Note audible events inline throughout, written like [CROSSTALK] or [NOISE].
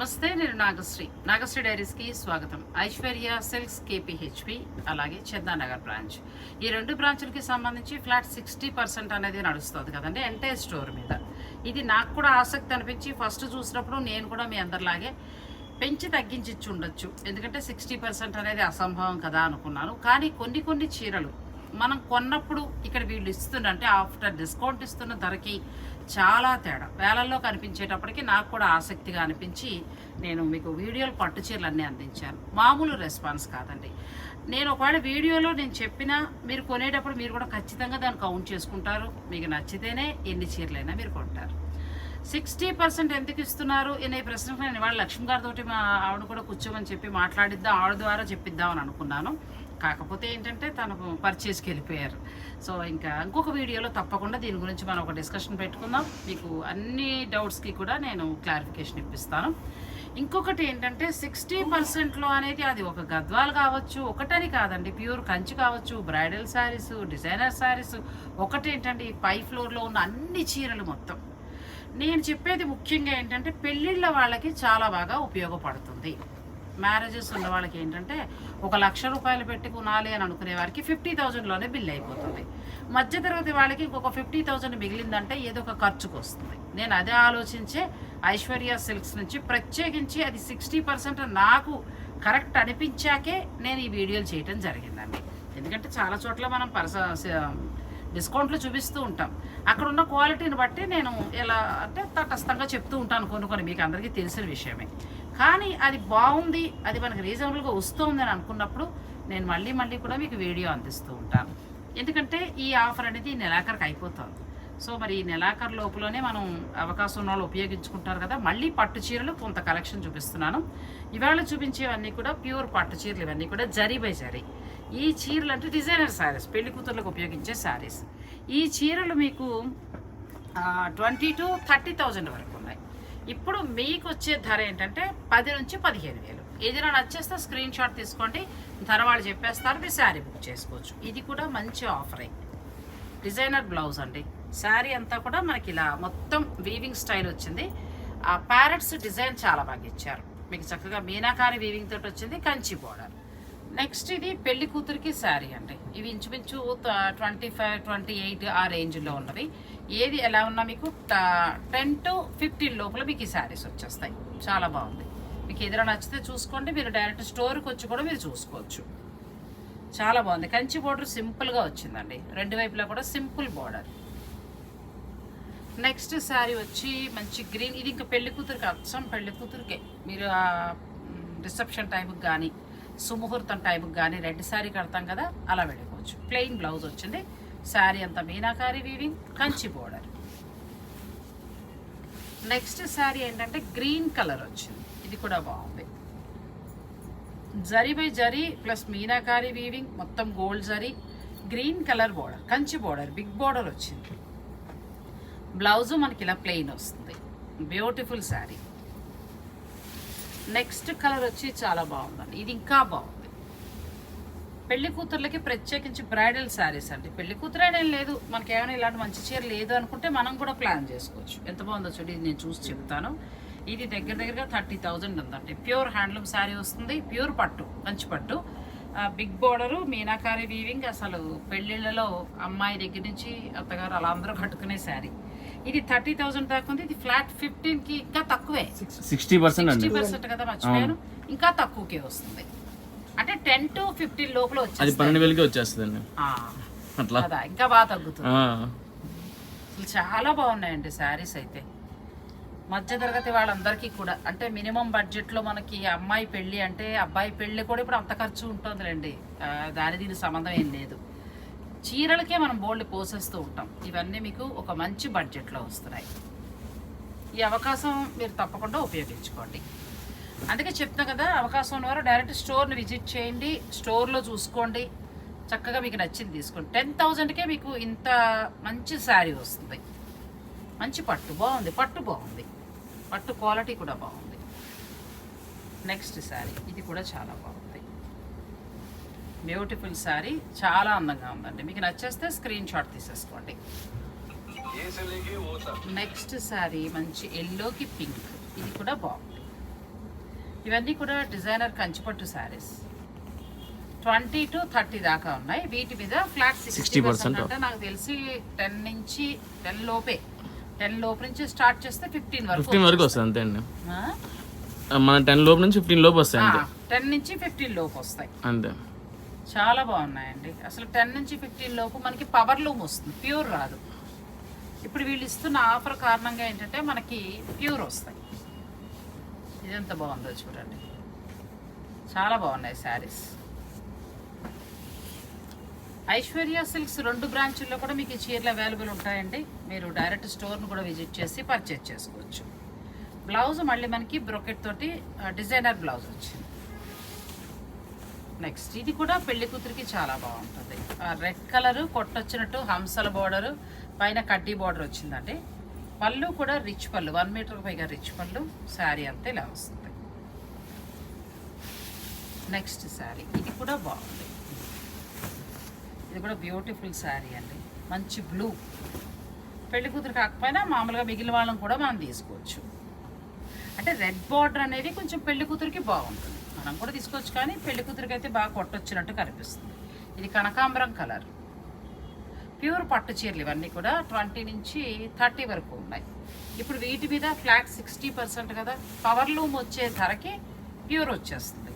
నమస్తే నేను నాగశ్రీ. నాగశ్రీ డైరీస్కి స్వాగతం. ఐశ్వర్య సిల్క్స్ కేపీహెచ్పి అలాగే చందానగర్ బ్రాంచ్. ఈ రెండు బ్రాంచులకి సంబంధించి ఫ్లాట్ సిక్స్టీ పర్సెంట్ అనేది నడుస్తుంది కదండి ఎంటైర్ స్టోర్ మీద. ఇది నాకు కూడా ఆసక్తి అనిపించి ఫస్ట్ చూసినప్పుడు నేను కూడా మీ అందరిలాగే పెంచి తగ్గించి ఉండొచ్చు. ఎందుకంటే సిక్స్టీ పర్సెంట్ అనేది అసంభవం కదా అనుకున్నాను. కానీ కొన్ని కొన్ని చీరలు మనం కొన్నప్పుడు ఇక్కడ వీళ్ళు ఇస్తుందంటే ఆఫ్టర్ డిస్కౌంట్ ఇస్తున్న ధరకి చాలా తేడా. వేలల్లో కనిపించేటప్పటికి నాకు కూడా ఆసక్తిగా అనిపించి నేను మీకు వీడియోలు పట్టు చీరలు అన్నీ అందించాను. మామూలు రెస్పాన్స్ కాదండి. నేను ఒకవేళ వీడియోలో నేను చెప్పినా మీరు కొనేటప్పుడు మీరు కూడా ఖచ్చితంగా దాన్ని కౌంట్ చేసుకుంటారు. మీకు నచ్చితేనే ఎన్ని చీరలైనా మీరు కొంటారు. సిక్స్టీ పర్సెంట్ ఎందుకు ఇస్తున్నారు? అనే ప్రశ్నకు నేను ఇవాళ లక్ష్మి గారితో మా ఆవిడ కూడా కూర్చోమని చెప్పి మాట్లాడిద్దాం ఆవిడ ద్వారా చెప్పిద్దాం అని అనుకున్నాను. కాకపోతే ఏంటంటే తనకు పర్చేస్కి వెళ్ళిపోయారు. సో ఇంకా ఇంకొక వీడియోలో తప్పకుండా దీని గురించి మనం ఒక డిస్కషన్ పెట్టుకుందాం. మీకు అన్ని డౌట్స్కి కూడా నేను క్లారిఫికేషన్ ఇప్పిస్తాను. ఇంకొకటి ఏంటంటే సిక్స్టీ పర్సెంట్లో అనేది అది ఒక గద్వాలు కావచ్చు ఒకటని కాదండి ప్యూర్ కంచి కావచ్చు బ్రైడల్ శారీస్ డిజైనర్ శారీస్ ఒకటి ఏంటంటే ఈ పై ఫ్లోర్లో ఉన్న అన్ని చీరలు మొత్తం. నేను చెప్పేది ముఖ్యంగా ఏంటంటే పెళ్ళిళ్ళ వాళ్ళకి చాలా బాగా ఉపయోగపడుతుంది. మ్యారేజెస్ ఉన్న వాళ్ళకి ఏంటంటే ఒక లక్ష రూపాయలు పెట్టి కొనాలి అని అనుకునే వారికి ఫిఫ్టీ థౌజండ్లోనే బిల్ అయిపోతుంది. మధ్యతరగతి వాళ్ళకి ఇంకొక ఫిఫ్టీ థౌజండ్ మిగిలిందంటే ఏదో ఒక ఖర్చుకు వస్తుంది. నేను అదే ఆలోచించే ఐశ్వర్య సిల్క్స్ నుంచి ప్రత్యేకించి అది సిక్స్టీ పర్సెంట్ నాకు కరెక్ట్ అనిపించాకే నేను ఈ వీడియోలు చేయటం జరిగిందండి. ఎందుకంటే చాలా చోట్ల మనం పరస డిస్కౌంట్లు చూపిస్తూ ఉంటాం. అక్కడ ఉన్న క్వాలిటీని బట్టి నేను ఎలా అంటే తటస్థంగా చెప్తూ ఉంటాను కొన్ని కొన్ని మీకు అందరికీ తెలిసిన విషయమే. కానీ అది బాగుంది అది మనకి రీజనబుల్గా వస్తుంది అని అనుకున్నప్పుడు నేను మళ్ళీ మళ్ళీ కూడా మీకు వీడియో అందిస్తూ ఉంటాను. ఎందుకంటే ఈ ఆఫర్ అనేది నెలాఖరికి అయిపోతుంది. సో మరి ఈ నెలాఖరు లోపలనే మనం అవకాశం ఉన్న వాళ్ళు ఉపయోగించుకుంటారు కదా మళ్ళీ పట్టు చీరలు కొంత కలెక్షన్ చూపిస్తున్నాను. ఇవాళ చూపించేవన్నీ కూడా ప్యూర్ పట్టు చీరలు ఇవన్నీ కూడా జరీ బై జరీ. ఈ చీరలు అంటే డిజైనర్ శారీస్ పెళ్ళి కూతుర్లకు ఉపయోగించే శారీస్ ఈ చీరలు మీకు ట్వంటీ టు థర్టీ థౌజండ్ వరకు. ఇప్పుడు మీకు వచ్చే ధర ఏంటంటే పది నుంచి పదిహేను వేలు. ఏదైనా నచ్చేస్తే స్క్రీన్ షాట్ తీసుకోండి. ధర వాళ్ళు చెప్పేస్తారు మీరు శారీ బుక్ చేసుకోవచ్చు. ఇది కూడా మంచి ఆఫరే. డిజైనర్ బ్లౌజ్ అండి. శారీ అంతా కూడా మనకి ఇలా మొత్తం వీవింగ్ స్టైల్ వచ్చింది. ఆ ప్యారెట్స్ డిజైన్ చాలా బాగా ఇచ్చారు. మీకు చక్కగా మీనాకారి వీవింగ్ తోటి వచ్చింది కంచి బోర్డర్ నెక్స్ట్ ఇది పెళ్ళి కూతురికి శారీ అండి. ఇవి ఇంచుమించు ట్వంటీ ఫైవ్ ట్వంటీ ఎయిట్ ఆ రేంజ్లో ఉన్నవి. ఏది ఎలా ఉన్నా మీకు టెన్ టు ఫిఫ్టీన్ లోపల మీకు ఈ శారీస్ వచ్చేస్తాయి. చాలా బాగుంది. మీకు ఏదైనా నచ్చితే చూసుకోండి మీరు డైరెక్ట్ స్టోర్కి వచ్చి కూడా మీరు చూసుకోవచ్చు. చాలా బాగుంది. కంచి బోర్డర్ సింపుల్గా వచ్చిందండి. రెండు వైపులా కూడా సింపుల్ బోర్డర్. నెక్స్ట్ శారీ వచ్చి మంచి గ్రీన్ ఇది ఇంకా పెళ్ళి కూతురికి అచ్చం పెళ్ళి కూతురికే. మీరు రిసెప్షన్ టైంకి కానీ సుముహూర్తం టైంకి కానీ రెడ్ శారీ కడతాం కదా అలా వెళ్ళిపోవచ్చు. ప్లెయిన్ బ్లౌజ్ వచ్చింది. శారీ అంతా meenakari weaving Kanchi border next sari ఏంటంటే గ్రీన్ కలర్ వచ్చింది. ఇది కూడా బాగుంది. Zari by zari plus meenakari weaving మొత్తం gold zari green colour border Kanchi border big border వచ్చింది. బ్లౌజు మనకి ఇలా ప్లెయిన్ వస్తుంది. బ్యూటిఫుల్ శారీ. నెక్స్ట్ కలర్ వచ్చి చాలా బాగుందండి. ఇది ఇంకా బాగుంది. పెళ్ళి కూతుర్లకి ప్రత్యేకించి బ్రైడల్ శారీస్ అండి. పెళ్ళి కూతురేనేం లేదు మనకి ఏమైనా ఇలాంటి మంచి చీర లేదు అనుకుంటే మనం కూడా ప్లాన్ చేసుకోవచ్చు. ఎంత బాగుందో చూడండి ఇది నేను చూసి చెప్తాను. ఇది దగ్గర దగ్గరగా థర్టీ థౌజండ్ ఉందండి. ప్యూర్ హ్యాండ్లూమ్ శారీ వస్తుంది ప్యూర్ పట్టు మంచి పట్టు. బిగ్ బోర్డరు మీనాకారి వీవింగ్ అసలు పెళ్ళిళ్ళలో అమ్మాయి దగ్గర నుంచి అత్తగారు అలా అందరూ కట్టుకునే శారీ. ఇది థర్టీ థౌసండ్ దాకా ఉంది ఇది ఫ్లాట్ ఫిఫ్టీన్కి ఇంకా తక్కువే. సిక్స్టీ పర్సెంట్ అండి. సిక్స్టీ పర్సెంట్ కదా మర్చిపోయాను. ఇంకా తక్కువకే వస్తుంది. అంటే టెన్ టు ఫిఫ్టీన్ లోపల అది పన్నెండు వేలకి వచ్చేస్తుందండి. అట్లా? కదా ఇంకా బాగా తగ్గుతుంది. అసలు చాలా బాగున్నాయండి శారీస్ అయితే. మధ్యతరగతి వాళ్ళందరికీ కూడా అంటే మినిమం బడ్జెట్లో మనకి అమ్మాయి పెళ్ళి అంటే అబ్బాయి పెళ్ళి కూడా ఇప్పుడు అంత ఖర్చు ఉంటుందిలేండి. దాని దీని సంబంధం ఏం లేదు. చీరలకే మనం బోల్డ్ పోసేస్తూ ఉంటాం. ఇవన్నీ మీకు ఒక మంచి బడ్జెట్లో వస్తున్నాయి. ఈ అవకాశం మీరు తప్పకుండా ఉపయోగించుకోండి. అందుకే చెప్తున్నా కదా అవకాశం ఉన్నవారు డైరెక్ట్ స్టోర్ని విజిట్ చేయండి స్టోర్లో చూసుకోండి. చక్కగా మీకు నచ్చింది తీసుకోండి. టెన్ థౌజండ్కే మీకు ఇంత మంచి శారీ వస్తుంది. మంచి పట్టు బాగుంది. పట్టు బాగుంది. పట్టు క్వాలిటీ కూడా బాగుంది. నెక్స్ట్ శారీ ఇది కూడా చాలా బాగుంది. బ్యూటిఫుల్ శారీ చాలా అందంగా ఉందండి. మీకు నచ్చేస్తే స్క్రీన్ షాట్ తీసేసుకోండి. నెక్స్ట్ శారీ మంచి ఎల్లోకి పింక్ ఇది కూడా బాగుంది. ఇవన్నీ కూడా డిజైనర్ కంచిపట్టు శారీస్. ట్వంటీ టు థర్టీ దాకా ఉన్నాయి. వీటి మీద ఫ్లాట్ సిక్స్టీ 60% పర్సెంట్ అంటే నాకు తెలిసి టెన్ నుంచి టెన్ లోపే. టెన్ లోపు నుంచి స్టార్ట్ చేస్తే ఫిఫ్టీన్ వరకు ఫిఫ్టీన్ వరకు వస్తుంది అంతే అండి మన టెన్ లోపు నుంచి ఫిఫ్టీన్ లోపు వస్తాయి టెన్ నుంచి ఫిఫ్టీన్ లోపు వస్తాయి. అంతే. చాలా బాగున్నాయండి. అసలు టెన్ నుంచి ఫిఫ్టీన్ లోపు మనకి పవర్ లూమ్ వస్తుంది. ప్యూర్ రాదు. ఇప్పుడు వీళ్ళు ఇస్తున్న ఆఫర్ కారణంగా ఏంటంటే మనకి ప్యూర్ వస్తాయి. ఇదెంత బాగుందో చూడండి. చాలా బాగున్నాయి శారీస్. ఐశ్వర్య సిల్క్స్ రెండు బ్రాంచుల్లో కూడా మీకు ఈ చీరలు అవైలబుల్ ఉంటాయండి. మీరు డైరెక్ట్ స్టోర్ను కూడా విజిట్ చేసి పర్చేజ్ చేసుకోవచ్చు. బ్లౌజ్ మళ్ళీ మనకి బ్రొకెట్ తోటి డిజైనర్ బ్లౌజ్ వచ్చింది. నెక్స్ట్ ఇది కూడా పెళ్ళి కూతురికి చాలా బాగుంటుంది. రెడ్ కలర్ కొట్టొచ్చినట్టు హంసల బార్డర్ పైన కడ్డీ బార్డర్ వచ్చిందండి. పళ్ళు కూడా రిచ్ పళ్ళు. వన్ మీటర్ పైగా రిచ్ పళ్ళు. శారీ అంతా ఇలా వస్తుంది. నెక్స్ట్ శారీ. ఇది కూడా బాగుంది. ఇది కూడా బ్యూటిఫుల్ శారీ అండి. మంచి బ్లూ పెళ్ళి కూతురు కాకపోయినా మామూలుగా మిగిలిన వాళ్ళని కూడా మనం తీసుకోవచ్చు. అంటే రెడ్ బార్డర్ అనేది కొంచెం పెళ్ళి కూతురికి బాగుంటుంది. మనం కూడా తీసుకోవచ్చు కానీ పెళ్ళి కూతురికి అయితే బాగా కొట్టొచ్చినట్టు కనిపిస్తుంది. ఇది కనకాంబరం కలర్ ప్యూర్ పట్టు చీరలు ఇవన్నీ కూడా ట్వంటీ నుంచి థర్టీ వరకు ఉన్నాయి. ఇప్పుడు వీటి మీద ఫ్లాట్ సిక్స్టీ పర్సెంట్ కదా పవర్ లూమ్ వచ్చే ధరకి ప్యూర్ వచ్చేస్తుంది.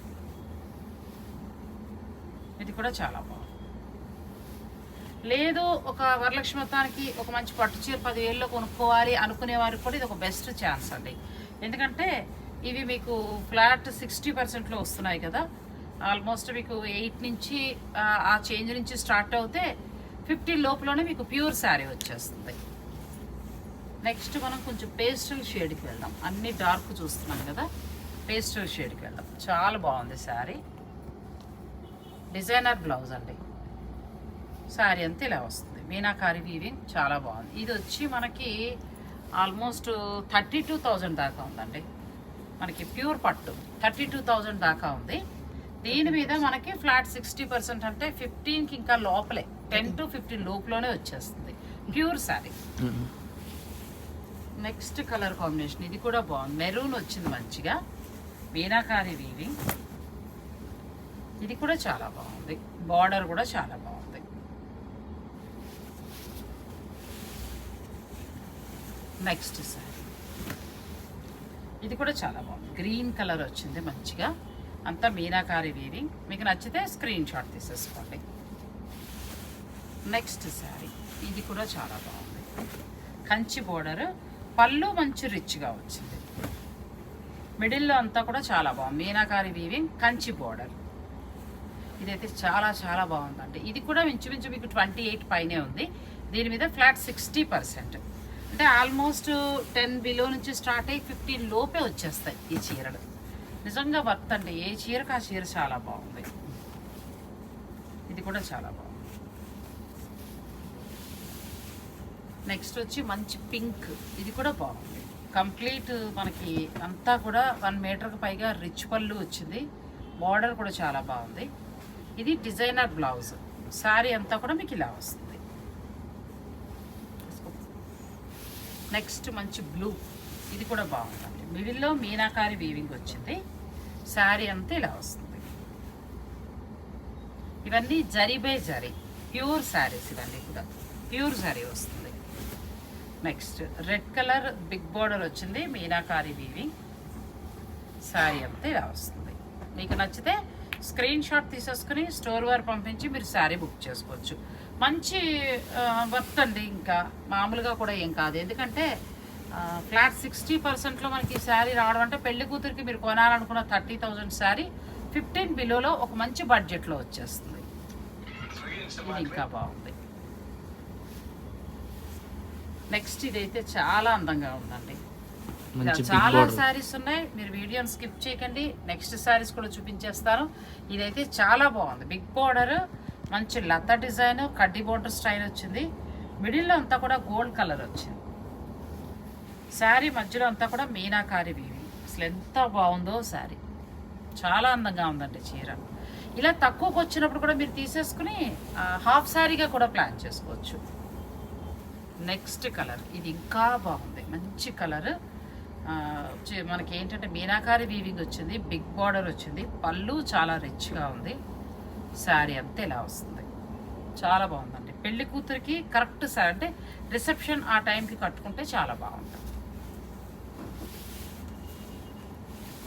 ఇది కూడా చాలా బాగుంది. లేదు ఒక వరలక్ష్మి మొత్తానికి ఒక మంచి పట్టు చీర పదివేల్లో కొనుక్కోవాలి అనుకునే వారికి కూడా ఇది ఒక బెస్ట్ ఛాన్స్ అండి. ఎందుకంటే ఇవి మీకు ఫ్లాట్ సిక్స్టీ పర్సెంట్లో వస్తున్నాయి కదా. ఆల్మోస్ట్ మీకు ఎయిట్ నుంచి ఆ, చేంజ్ నుంచి స్టార్ట్ అవుతే ఫిఫ్టీ లోపలనే మీకు ప్యూర్ శారీ వచ్చేస్తుంది. నెక్స్ట్ మనం కొంచెం పేస్టల్ షేడ్కి వెళ్దాం. అన్ని డార్క్ చూస్తున్నాం కదా పేస్టల్ షేడ్కి వెళ్దాం. చాలా బాగుంది శారీ. డిజైనర్ బ్లౌజ్ అండి. శారీ అంతా ఇలా వస్తుంది. మీనాకారి వీవింగ్ చాలా బాగుంది. ఇది వచ్చి మనకి ఆల్మోస్ట్ థర్టీ టూ థౌజండ్ దాకా ఉందండి. మనకి ప్యూర్ పట్టు. థర్టీ టూ థౌజండ్ దాకా ఉంది. దీని మీద మనకి ఫ్లాట్ సిక్స్టీ పర్సెంట్ అంటే ఫిఫ్టీన్కి ఇంకా లోపలే. టెన్ టు ఫిఫ్టీన్ లోపలనే వచ్చేస్తుంది. Pure sari. Next colour combination ఇది కూడా బాగుంది. మెరూన్ వచ్చింది మంచిగా. మీనాకారి వీవింగ్ ఇది కూడా చాలా బాగుంది. బార్డర్ కూడా చాలా బాగుంది. నెక్స్ట్ సార్ ఇది కూడా చాలా బాగుంది. గ్రీన్ కలర్ వచ్చింది మంచిగా. అంతా మీనాకారి వీవింగ్ మీకు నచ్చితే స్క్రీన్ షాట్ తీసేసుకోండి. నెక్స్ట్ శారీ. ఇది కూడా చాలా బాగుంది. కంచి బోర్డర్. పళ్ళు మంచి రిచ్గా వచ్చింది. మిడిల్లో అంతా కూడా చాలా బాగుంది. Meenakari weaving Kanchi border. ఇదైతే చాలా చాలా బాగుందండి. ఇది కూడా ఇంచుమించు మీకు ట్వంటీ ఎయిట్ పైనే ఉంది. దీని మీద ఫ్లాట్ సిక్స్టీ పర్సెంట్ అంటే ఆల్మోస్ట్ టెన్ బిలో నుంచి స్టార్ట్ అయ్యి ఫిఫ్టీన్ లోపే వచ్చేస్తాయి ఈ చీరలు. నిజంగా వర్త్ అండి. ఏ చీరకు ఆ చీర చాలా బాగుంది. ఇది కూడా చాలా బాగుంది. నెక్స్ట్ వచ్చి మంచి పింక్. ఇది కూడా బాగుంది. కంప్లీట్ మనకి అంతా కూడా వన్ మీటర్కి పైగా రిచ్ పళ్ళు వచ్చింది. బార్డర్ కూడా చాలా బాగుంది. ఇది డిజైనర్ బ్లౌజ్. శారీ అంతా కూడా మీకు ఇలా వస్తుంది. నెక్స్ట్ మంచి బ్లూ. ఇది కూడా బాగుందండి. మిడిల్లో మీనాకారి వీవింగ్ వచ్చింది. శారీ అంతా ఇలా వస్తుంది. ఇవన్నీ జరీ బై జరీ. ప్యూర్ శారీస్ ఇవన్నీ కూడా. ప్యూర్ శారీ వస్తుంది. Next red colour big border వచ్చింది మీనాకారి వీవింగ్ శారీ అంతా ఇలా వస్తుంది. మీకు నచ్చితే స్క్రీన్ షాట్ తీసేసుకుని స్టోర్ వారు పంపించి మీరు శారీ బుక్ చేసుకోవచ్చు. మంచి వర్త్ అండి ఇంకా. మామూలుగా కూడా ఏం కాదు. ఎందుకంటే ఫ్లాట్ సిక్స్టీ పర్సెంట్లో మనకి శారీ రావడం అంటే పెళ్ళి కూతురికి మీరు కొనాలనుకున్న థర్టీ థౌజండ్ శారీ ఫిఫ్టీన్ బిలోలో ఒక మంచి బడ్జెట్లో వచ్చేస్తుంది. ఇది ఇంకా బాగుంది. నెక్స్ట్ ఇదైతే చాలా అందంగా ఉందండి. చాలా శారీస్ ఉన్నాయి. మీరు వీడియోని స్కిప్ చేయకండి. నెక్స్ట్ శారీస్ కూడా చూపించేస్తాను. ఇదైతే చాలా బాగుంది. బిగ్ బార్డర్ మంచి లత డిజైన్ కడ్డీ బార్డర్ స్టైల్ వచ్చింది. మిడిల్లో అంతా కూడా గోల్డ్ కలర్ వచ్చింది. శారీ మధ్యలో అంతా కూడా మీనాకారి వీవి. అసలు ఎంత బాగుందో శారీ చాలా అందంగా ఉందండి చీర. ఇలా తక్కువకి వచ్చినప్పుడు కూడా మీరు తీసేసుకుని హాఫ్ శారీగా కూడా ప్లాన్ చేసుకోవచ్చు. Next colour. ఇది ఇంకా బాగుంది. మంచి కలర్. మనకి ఏంటంటే మీనాకారి వీవింగ్ వచ్చింది బిగ్ బార్డర్ వచ్చింది. పళ్ళు చాలా రిచ్గా ఉంది. శారీ అంతా ఇలా వస్తుంది. చాలా బాగుందండి. పెళ్ళి కూతురికి కరెక్ట్ శారీ అంటే రిసెప్షన్ ఆ టైంకి కట్టుకుంటే చాలా బాగుంటుంది.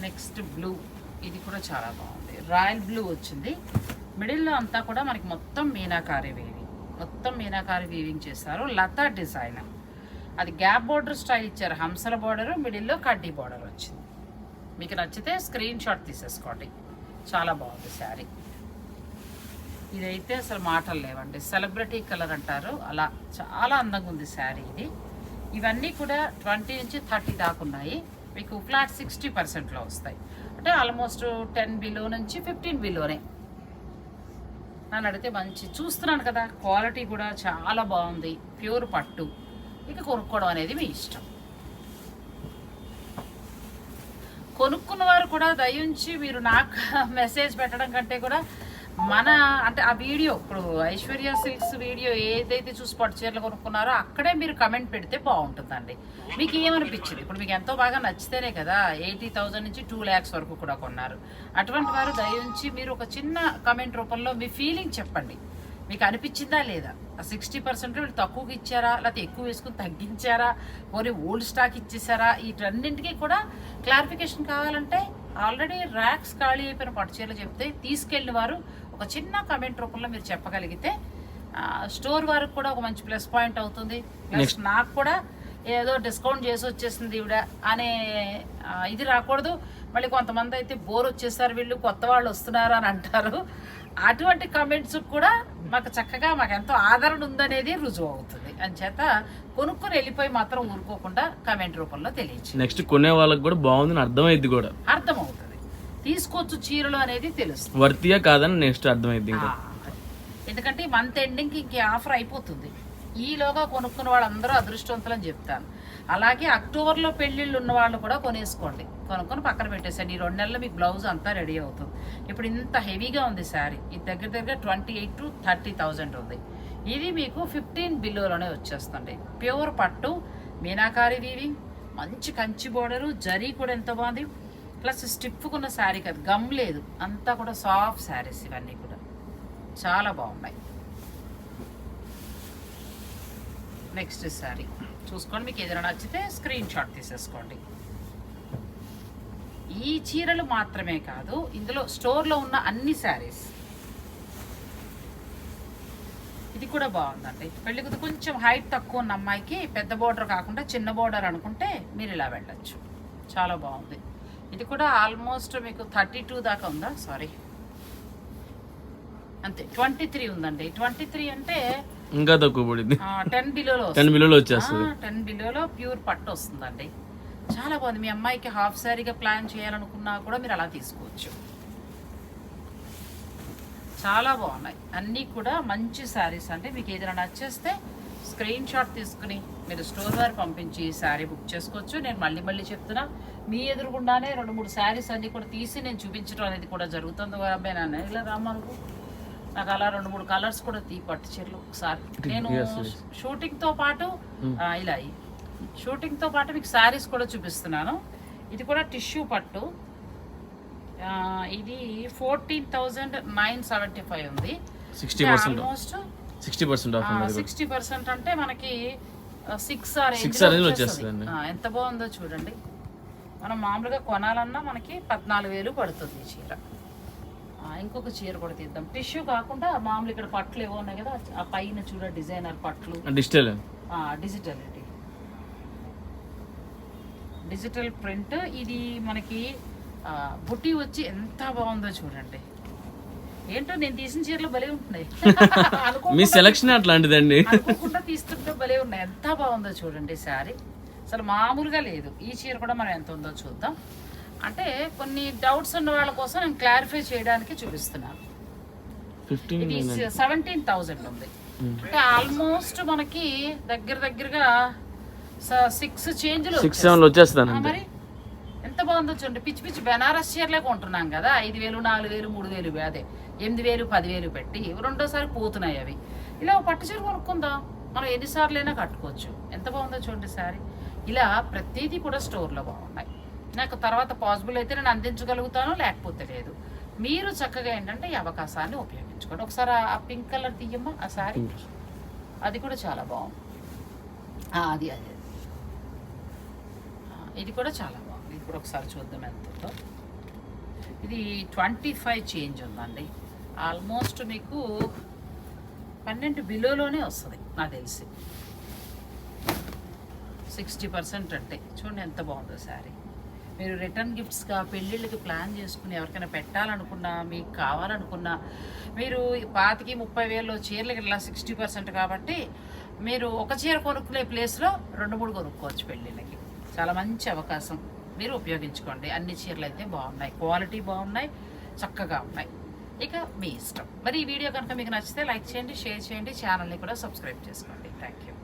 నెక్స్ట్ బ్లూ ఇది కూడా చాలా బాగుంది. రాయల్ బ్లూ వచ్చింది. మిడిల్లో అంతా కూడా మనకి మొత్తం మీనాకారి వీవింగ్ మొత్తం మీనాకారి వీవింగ్ చేస్తారు. లతా డిజైన్ అది గ్యాప్ బార్డర్ స్టైల్ ఇచ్చారు. హంసల బోర్డరు మిడిల్లో కడ్డీ బోర్డర్ వచ్చింది. మీకు నచ్చితే స్క్రీన్ షాట్ తీసేసుకోండి. చాలా బాగుంది శారీ. ఇదైతే అసలు మాటలు లేవండి. సెలబ్రిటీ కలర్ అంటారు. అలా చాలా అందంగా ఉంది శారీ ఇది. ఇవన్నీ కూడా ట్వంటీ నుంచి థర్టీ దాకా ఉన్నాయి. మీకు ఫ్లాట్ సిక్స్టీ పర్సెంట్లో వస్తాయి. అంటే ఆల్మోస్ట్ టెన్ బిలో నుంచి ఫిఫ్టీన్ బిలోనే నన్ను అడిగితే మంచి చూస్తున్నాను కదా క్వాలిటీ కూడా చాలా బాగుంది ప్యూర్ పట్టు. ఇక కొనుక్కోవడం అనేది మీ ఇష్టం. కొనుక్కున్న వారు కూడా దయించి మీరు నాకు [LAUGHS] మెసేజ్ పెట్టడం కంటే కూడా మన అంటే ఆ వీడియో ఇప్పుడు ఐశ్వర్య సిల్క్స్ వీడియో ఏదైతే చూసి పట్టు చీరలు కొనుక్కున్నారో అక్కడే మీరు కమెంట్ పెడితే బాగుంటుందండి. మీకు ఏమనిపించింది? ఇప్పుడు మీకు ఎంతో బాగా నచ్చితేనే కదా ఎయిటీ థౌజండ్ నుంచి టూ ల్యాక్స్ వరకు కూడా కొన్నారు. అటువంటి వారు దయించి మీరు ఒక చిన్న కమెంట్ రూపంలో మీ ఫీలింగ్ చెప్పండి. మీకు అనిపించిందా లేదా? సిక్స్టీ పర్సెంట్ వీళ్ళు తక్కువకి ఇచ్చారా? లేకపోతే ఎక్కువ వేసుకుని తగ్గించారా? పోనీ ఓల్డ్ స్టాక్ ఇచ్చేసారా? వీటన్నింటికి కూడా క్లారిఫికేషన్ కావాలంటే ఆల్రెడీ ర్యాక్స్ ఖాళీ అయిపోయిన పట్టు చీరలు చెప్తే తీసుకెళ్ళిన వారు ఒక చిన్న కమెంట్ రూపంలో మీరు చెప్పగలిగితే స్టోర్ వారికి కూడా ఒక మంచి ప్లస్ పాయింట్ అవుతుంది. ప్లస్ నాకు కూడా ఏదో డిస్కౌంట్ చేసి వచ్చేసింది ఈవిడ అనే ఇది రాకూడదు. మళ్ళీ కొంతమంది అయితే బోర్ వచ్చేసారు వీళ్ళు కొత్త వాళ్ళు వస్తున్నారు అని అంటారు. అటువంటి కమెంట్స్ కూడా మాకు చక్కగా మాకు ఎంతో ఆదరణ ఉందనేది రుజువు అవుతుంది. అంచేత కొనుక్కొని వెళ్ళిపోయి మాత్రం ఊరుకోకుండా కమెంట్ రూపంలో తెలియచ్చు నెక్స్ట్ కొనే వాళ్ళకి కూడా బాగుందని అర్థమైద్ది కూడా. అర్థమవుతుంది. తీసుకోవచ్చు చీరలు అనేది తెలుస్తుంది. వర్తియా కాదని నెక్స్ట్ ఇంకా. అది. ఎందుకంటే మంత్ ఎండింగ్కి ఇంకే ఆఫర్ అయిపోతుంది. ఈలోగా కొనుక్కున్న వాళ్ళందరూ అదృష్టవంతులని చెప్తాను అలాగే అక్టోబర్లో పెళ్ళిళ్ళు ఉన్న వాళ్ళు కూడా కొనేసుకోండి. కొనుక్కొని పక్కన పెట్టేసండి ఈ రెండు నెలలు మీకు బ్లౌజ్ అంతా రెడీ అవుతుంది. ఇప్పుడు ఇంత హెవీగా ఉంది శారీ ఇది దగ్గర దగ్గర twenty eight to thirty thousand ఉంది. ఇది మీకు ఫిఫ్టీన్ బిలోలోనే వచ్చేస్తుంది. ప్యూర్ పట్టు మీనాకారి వీవింగ్ మంచి కంచి బోర్డరు జరీ కూడా ఎంత బాగుంది. ప్లస్ స్టిప్పుకున్న శారీ కాదు గమ్ లేదు. అంతా కూడా సాఫ్ట్ శారీస్ ఇవన్నీ కూడా. చాలా బాగున్నాయి. నెక్స్ట్ శారీ. చూసుకోండి మీకు ఏదైనా నచ్చితే స్క్రీన్ షాట్ తీసేసుకోండి. ఈ చీరలు మాత్రమే కాదు ఇందులో స్టోర్లో ఉన్న అన్ని శారీస్. ఇది కూడా బాగుందండి. పెళ్ళి కూతురు కొంచెం హైట్ తక్కువ ఉన్న అమ్మాయికి పెద్ద బోర్డర్ కాకుండా చిన్న బోర్డర్ అనుకుంటే మీరు ఇలా వెళ్ళచ్చు. చాలా బాగుంది. ఇది కూడా ఆల్మోస్ట్ మీకు థర్టీ టూ దాకా ఉందా? సారీ అంతే ట్వంటీ త్రీ ఉందండి. ట్వంటీ త్రీ అంటే ఇంకా తక్కువ పడింది. టెన్ బిలోలో టెన్ బిలోలో వచ్చేస్తుంది. టెన్ బిలోలో ప్యూర్ పట్టు వస్తుందండి. చాలా బాగుంది. మీ అమ్మాయికి హాఫ్ శారీగా ప్లాన్ చేయాలనుకున్నా కూడా మీరు అలా తీసుకోవచ్చు. చాలా బాగున్నాయి. అన్నీ కూడా మంచి శారీస్ అంటే మీకు ఏదైనా నచ్చేస్తే స్క్రీన్ షాట్ తీసుకుని మీరు స్టోర్ వారు పంపించి శారీ బుక్ చేసుకోవచ్చు. నేను మళ్ళీ మళ్ళీ చెప్తున్నా మీ ఎదురుగుండానే రెండు మూడు శారీస్ అన్నీ కూడా తీసి నేను చూపించడం అనేది కూడా జరుగుతుంది అబ్బాయి నాన్న. ఇలా రామనుకో నాకు అలా రెండు మూడు కలర్స్ కూడా తీ పట్టు చీరలు ఒకసారి. నేను Yes, yes. షూటింగ్తో పాటు ఆ, ఇలా షూటింగ్తో పాటు మీకు శారీస్ కూడా చూపిస్తున్నాను. ఇది కూడా టిష్యూ పట్టు. ఇది fourteen thousand nine seventy five ఉంది. Almost sixty percent off. Sixty percent అంటే మనకి సిక్స్ range లో వచ్చేస్తుందండి. ఎంత బాగుందో చూడండి. మనం మామూలుగా కొనాలన్నా మనకి పద్నాలుగు వేలు పడుతుంది ఈ చీర. ఇంకొక చీర కూడా తీద్దాం. టిష్యూ కాకుండా మామూలు ఇక్కడ పట్లు ఏవో ఉన్నాయి కదా ఆ పైన చూడ డిజైనర్ పట్లు. డిజిటల్. డిజిటల్ ఇది డిజిటల్ ప్రింట్. ఇది మనకి బుట్టి వచ్చి ఎంత బాగుందో చూడండి. ఏంటో నేను తీసిన చీరలు భలే ఉంటున్నాయి. [LAUGHS] మీ సెలక్షన్ అట్లాంటిదండి. అనుకోకుండా తీస్తుంటే భలే ఉన్నాయి. ఎంత బాగుందో చూడండి శారీ అసలు మామూలుగా లేదు. ఈ చీర కూడా మనం ఎంత ఉందో చూద్దాం. అంటే కొన్ని డౌట్స్ ఉన్న వాళ్ళ కోసం నేను క్లారిఫై చేయడానికి చూపిస్తున్నాను. ఇది సెవెంటీన్ థౌజండ్ ఉంది. అంటే ఆల్మోస్ట్ మనకి దగ్గర దగ్గరగా సిక్స్ చేంజ్లు సిక్స్ సెవెన్ వచ్చేస్తాను మరి? ఎంత బాగుందో చూడండి పిచ్చి పిచ్చి బెనారస్ చీరలే కొంటున్నాం కదా. ఐదు వేలు నాలుగు వేలు మూడు వేలు అదే. ఎనిమిది వేలు పదివేలు పెట్టి రెండోసారి పోతున్నాయి అవి. ఇలా పట్టు చీర కొనుక్కుందాం. మనం ఎన్నిసార్లు అయినా కట్టుకోవచ్చు. ఎంత బాగుందో చూడండి శారీ. ఇలా ప్రతిదీ కూడా స్టోర్లో బాగున్నాయి. నాకు తర్వాత పాసిబుల్ అయితే నేను అందించగలుగుతాను లేకపోతే లేదు. మీరు చక్కగా ఏంటంటే ఈ అవకాశాన్ని ఉపయోగించుకోండి. ఒకసారి ఆ- పింక్ కలర్ తీయమ్మా ఆ సారీ అది కూడా చాలా బాగుంది. అది అది ఇది కూడా చాలా ఇది కూడా ఒకసారి చూద్దాం ఎంత ఉందో ఇది ట్వంటీ ఫైవ్ చేంజ్ ఉందండి. ఆల్మోస్ట్ మీకు పన్నెండు బిలోలోనే వస్తుంది నాకు తెలిసి. సిక్స్టీ పర్సెంట్ అంటే. చూడండి ఎంత బాగుందో శారీ. మీరు రిటర్న్ గిఫ్ట్స్గా పెళ్ళిళ్ళకి ప్లాన్ చేసుకుని ఎవరికైనా పెట్టాలనుకున్నా మీకు కావాలనుకున్నా మీరు పాతకి పాతికి ముప్పై వేలు చీరలకి ఇలా సిక్స్టీ పర్సెంట్ కాబట్టి మీరు ఒక చీర కొనుక్కునే ప్లేస్లో రెండు మూడు కొనుక్కోవచ్చు పెళ్ళిళ్ళకి. చాలా మంచి అవకాశం. మీరు ఉపయోగించుకోండి. అన్ని చీరలు అయితే బాగున్నాయి. క్వాలిటీ బాగున్నాయి. చక్కగా ఉన్నాయి. ఇక మీ ఇష్టం. మరి ఈ వీడియో కనుక మీకు నచ్చితే లైక్ చేయండి షేర్ చేయండి ఛానల్ని కూడా సబ్స్క్రైబ్ చేసుకోండి. Thank you